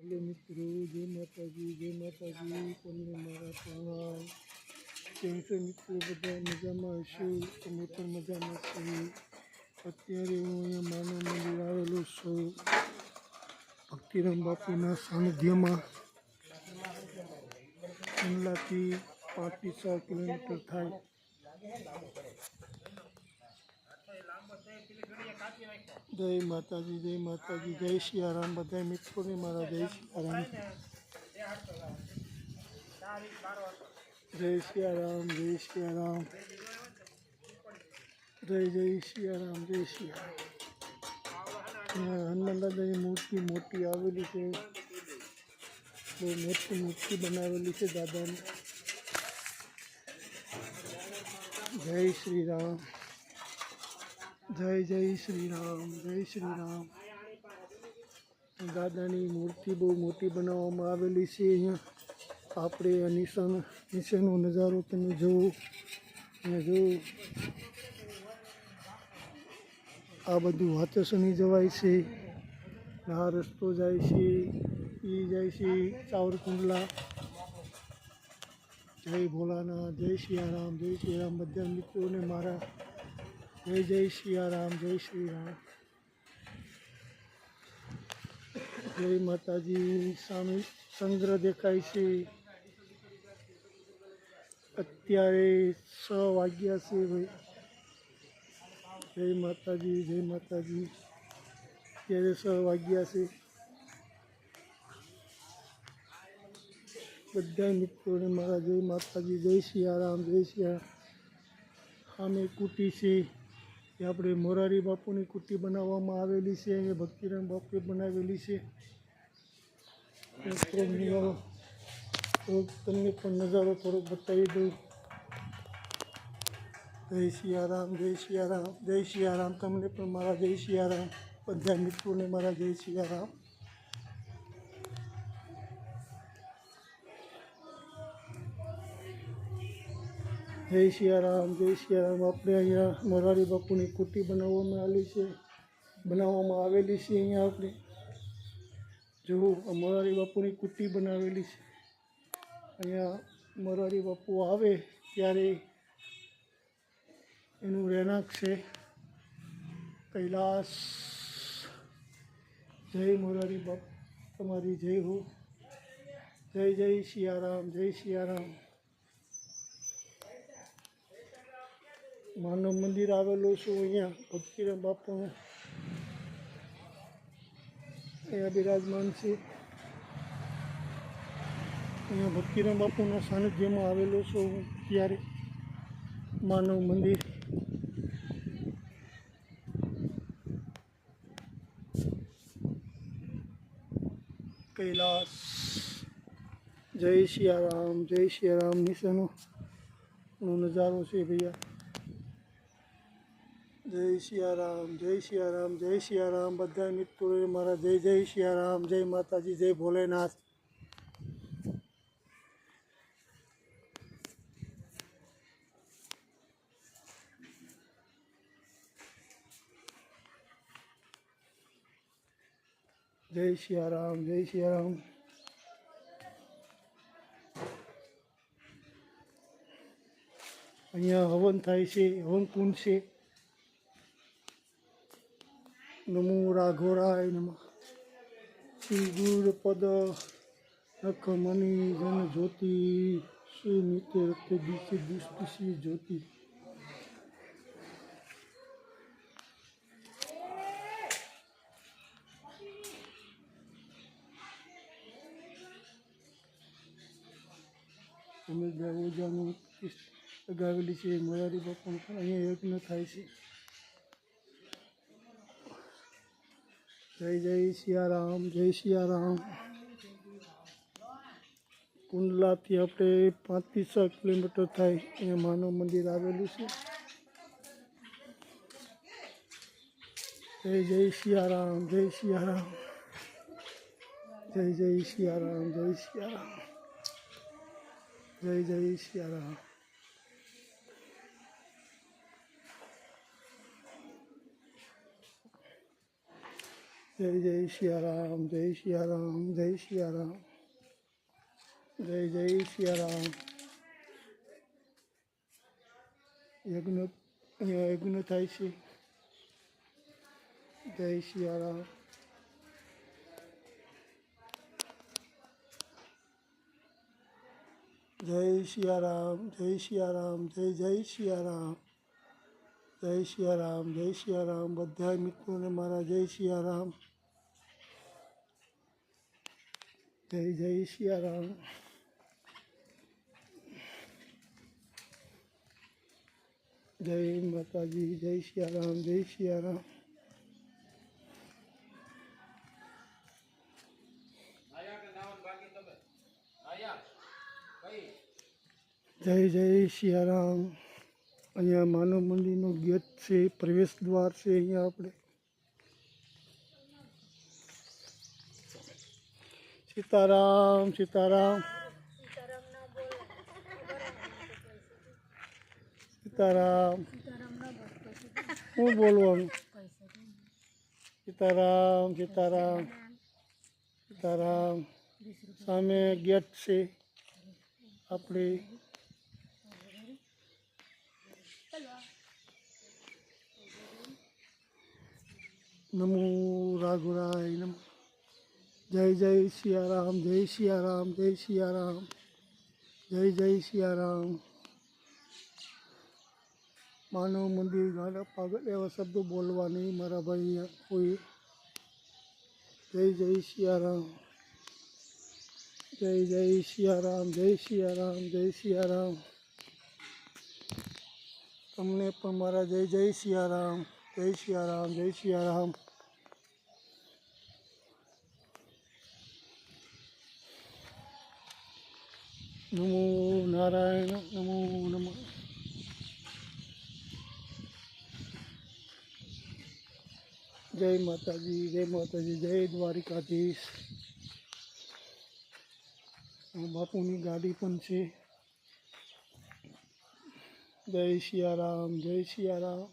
Hello મિત્રો, જય માતાજી જય માતાજી, તમને મારા પ્રણામ. કેમ છો મિત્રો, બધા મજામાં હશો? તમે પણ મજામાં છો? અત્યારે હું અહીંયા માનવ મંદિર આવેલો છું. ભક્તિરામ બાપુના સાનિધ્યમાં. કંડલાથી છ કિલોમીટર થાય. જય માતાજી જય માતાજી જય સિયારામ બધા મિત્રોને મારા જય સિયારામ જય સિયારામ જય સિયારામ જય જય સિયારામ જય સિયારામ અહીંયા હનુમાન દાદાની મૂર્તિ મોટી આવેલી છે બહુ મોટી મૂર્તિ બનાવેલી છે દાદાની જય શ્રી રામ જય જય શ્રી રામ જય શ્રી રામ દાદાની મૂર્તિ બહુ મોટી બનાવવામાં આવેલી છે અહીંયા આપણે આ નિશાન નીચેનો નજારો તમે જુઓ અહીંયા જુઓ આ બધું હાથસણી જવાય છે આ રસ્તો જાય છે એ જાય છે ચાવરકુંડલા જય ભોલાનાથ જય સિયારામ જય સિયારામ બધા મિત્રોને મારા જય જય સિયારામ જય શ્રી રામ જય માતાજી સામે ચંદ્ર દેખાય છે અત્યારે છ વાગ્યા છે ભાઈ જય માતાજી જય માતાજી અત્યારે છ વાગ્યા છે બધા મિત્રોને મારા જય માતાજી જય સિયારામ જય સિયારામ સામે કુટી છે એ આપણે મોરારી બાપુની કુટી બનાવવામાં આવેલી છે એ ભક્તિરામ બાપુએ બનાવેલી છે. તમને પણ નજારો થોડોક બતાવી દઉં. જય સિયારામ જય સિયારામ જય સિયારામ. તમને પણ મારા જય સિયારામ. બધા મિત્રોને મારા જય સિયારામ. જય સિયારામ જય સિયારામ આપણે અહીંયા મોરારી બાપુની કુટી બનાવવામાં આવેલી છે. બનાવવામાં આવેલી છે અહીંયા આપણે. જો આ મોરારી બાપુની કુટી બનાવેલી છે. અહીંયા મોરારી બાપુ આવે ત્યારે એનું રહેણાંક છે કૈલાસ. જય મોરારી બાપુ, તમારી જય હો. જય જય સિયારામ જય સિયારામ માનવ મંદિર આવેલું છું અહીંયા ભક્તિરામ બાપુનું. અહીંયા બિરાજમાન છે. અહીંયા ભક્તિરામ બાપુના સાનિધ્યમાં આવેલો છું હું ત્યારે. માનવ મંદિર. કૈલાસ. જય સિયારામ જય સિયારામ નિશાનો. નો નજારો છે ભૈયા. જય સિયારામ જય સિયારામ જય સિયારામ બધા મિત્રોએ મારા જય જય સિયારામ જય માતાજી, જય ભોલેનાથ. જય સિયારામ જય સિયારામ અહીંયા હવન થાય છે હવન કુંડ છે. નમો રાઘોરાય નમ શ્રી ગુરુ પદ નખ મની જન જ્યોતિ સુનિત્ય રક્ત દિશે દુષ્ટિશી જ્યોતિ અમે ત્યાં ઓજાનું લગાવેલી છે, મોરારી બાપાનું પણ અહીંયા યજ્ઞ થાય છે. જય જય સિયારામ જય સિયારામ કુંડલાથી આપણે પાંચથી છ કિલોમીટર થાય અહીંયા માનવ મંદિર આવેલું છે જય જય સિયારામ જય સિયારામ જય જય સિયારામ જય સિયારામ જય જય जय जय सिया राम जय सिया राम जय सिया राम जय जय सिया राम यज्ञ यज्ञ था जय सिया राम जय सिया राम जय सिया राम जय जय सिया राम जय सिया राम जय सिया राम बध्याय मित्रों ने मारा। जय सिया राम જય જય સિયારામ જય માતાજી, જય સિયારામ જય સિયારામ જય જય સિયારામ અહીંયા માનવ મંદિરનો ગેટ છે પ્રવેશ દ્વાર છે અહીંયા આપણે. સીતારામ સીતારામ સીતારામ શું બોલવાનું સીતારામ સીતારામ સીતારામ સામે ગેટ છે આપણે નમો રાઘુરાય નમ જય જય સિયારામ જય સિયારામ જય સિયારામ જય જય સિયારામ માનવ મંદિર ગાડા પાગલ એવા શબ્દો બોલવા નહીં મારા ભાઈ કોઈ જય જય સિયારામ જય જય સિયારામ જય સિયારામ જય સિયારામ તમને પણ મારા જય જય સિયારામ જય સિયારામ જય સિયારામ નમો નારાયણ નમો નમઃ જય માતાજી જય માતાજી જય દ્વારિકાધીશ આ બાપુની ગાડી પણ છે જય સિયારામ જય સિયારામ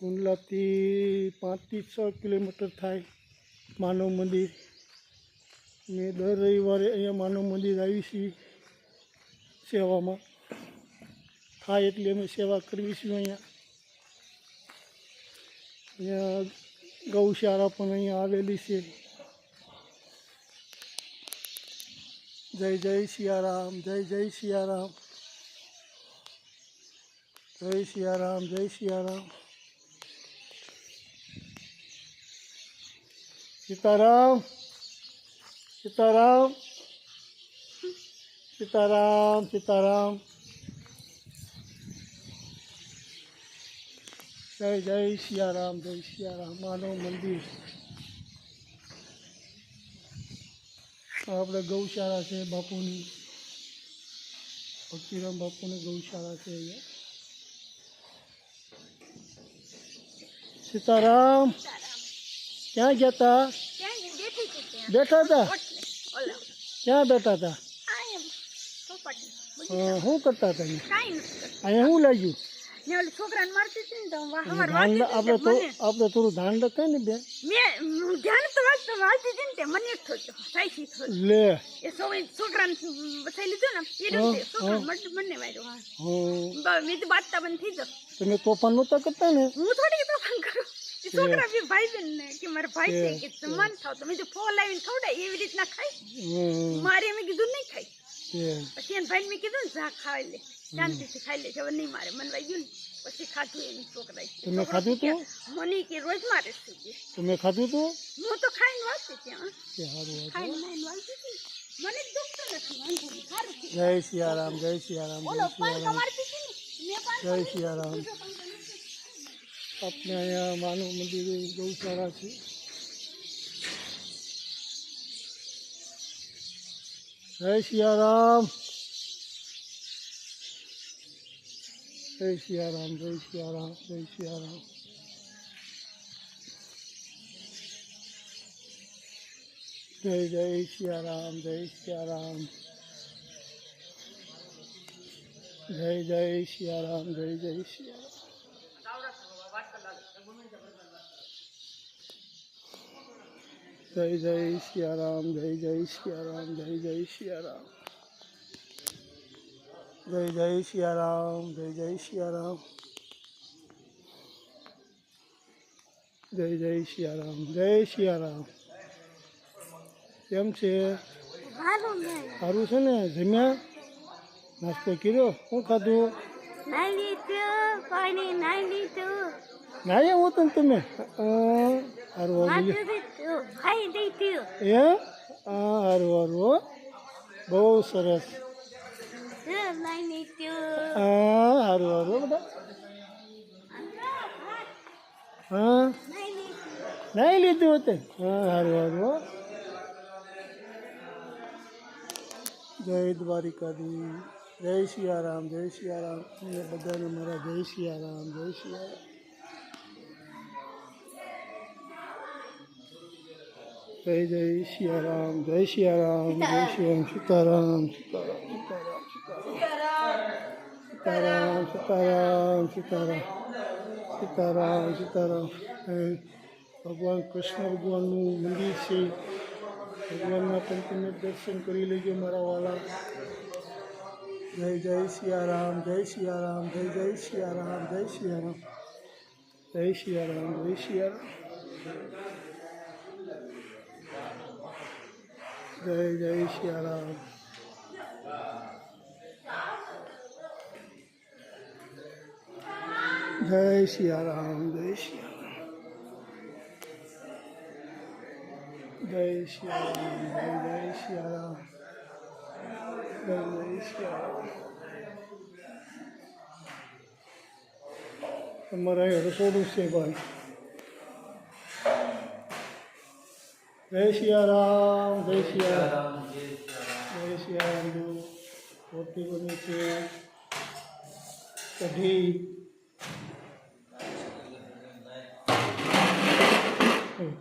કુંડલાથી પાંચથી છ કિલોમીટર થાય માનવ મંદિર મેં દર રવિવારે અહીંયા માનવ મંદિર આવી છીએ સેવામાં થાય એટલી અમે સેવા કરવી છીએ અહીંયા અહીંયા ગૌશાળા પણ અહીંયા આવેલી છે જય જય સિયારામ જય જય સિયારામ જય સિયારામ જય સિયારામ સીતારામ સીતારામ સીતારામ સીતારામ જય જય સિયારામ જય સિયારામ માનવ મંદિર આ આપણે ગૌશાળા છે બાપુની ભક્તિરામ બાપુની ગૌશાળા છે અહીંયા સીતારામ ક્યાં ગયા તા ક્યાં બેઠી હતી ત્યાં બેઠા હતા ઓટલે ઓલા ક્યાં બેઠા હતા? શું કરતા હતા અહીંયા? શું લાગ્યું આપણે તો થોડું ધ્યાન રખાય ને બેન. લે. છોકરાને થઈ લીધું ને એ રીતે છોકરા હા. મને મને વાર્યો હા. હં, બ- મેં તો બાજતા બંધ થઈ જાવ તમે તોફાન નહોતા કરતા ને? હું થોડી તોફાન કરું. છોકરા બી ભાઈ બેન ને કે મારા ભાઈ છે કે, કે સમાન થાવ. તો તો લાવીને ખવડાય એવી રીતના હં, મારે મેં કીધું નહીં ખાય. પછી એને ભાઈ મેં કીધું ને જા ખાઈ લે. શાંતિથી ખાઈ લે. હવે નહીં મારે. મને વાગ્યું ને પછી ખાધું એની છોકરાએ. તમે ખાધું તું? મને કે રોજ મારે થઈ ગયું તમે ખાધું તું? હું તો ખાઈને વાંચી ત્યાં. ખાઈને વાંચી મને જ દુખતું નથી જય સિયારામ જય સિયારામ જય સિયારામ. જય સિયારામ. अपने यहाँ मानव मंदिर गौशाला से जय सिया राम जय सिया राम जय सिया राम जय सिया राम जय जय सिया राम जय सिया राम जय जय सिया राम जय जय सिया राम જય જય સિયારામ જય જય સિયારામ જય જય સિયારામ જય જય સિયારામ જય જય સિયારામ જય જય સિયારામ જય સિયારામ કેમ છે? સારું છે ને? જમ્યા? નાસ્તો કર્યો? શું ખાધું? નાઈ લીધું પાણી નાઈ લીધું. નાયા હોતા ને તમે. હારું હારું એ? હારું હારું બહુ સરસ. હા હારું હારું બધા. હા? નહીં લીધું હતું? હા હારું હારું જય દ્વારિકાધી જય સિયારામ જય સિયારામ અને બધાને મારા જય સિયારામ જય સિયારામ જય જય સિયારામ જય સિયારામ જય શ્રી સીતારામ. સીતારામ સીતારામ સીતારામ. સીતારામ સીતારામ. સીતારામ ભગવાન કૃષ્ણ ભગવાનનું મંદિર છે. ભગવાનના પણ દર્શન કરી લેજો મારા વાલા. જય જય સિયારામ જય સિયારામ જય જય સિયારામ જય સિયારામ જય સિયારામ જય સિયારામ જય જય સિયારામ જય સિયારામ જય સિયારામ જય સિયારામ જય જય સિયારામ જય જય સિયારામ તમારા રસોડું છે ભાઈ. जय सिया राम जय सिया राम जय सिया हिंदू मूर्ति को नीचे। कभी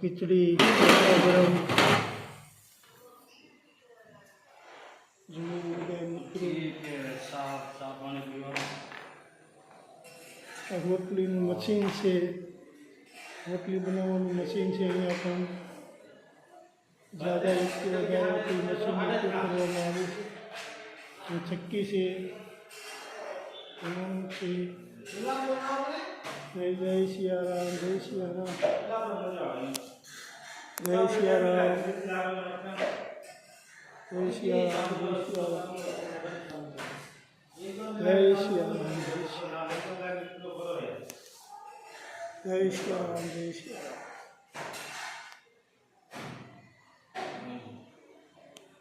खिचड़ी गरम। રોટલીનું મશીન છે રોટલી બનાવવાનું મશીન છે ज़्यादा इसके अगर कोई मशीन तो छक्की से से? जय जय सिया राम। जय सिया राम। जय सिया राम, जय सिया राम। जय सिया राम, जय सिया राम। जय सिया राम, जय सिया राम।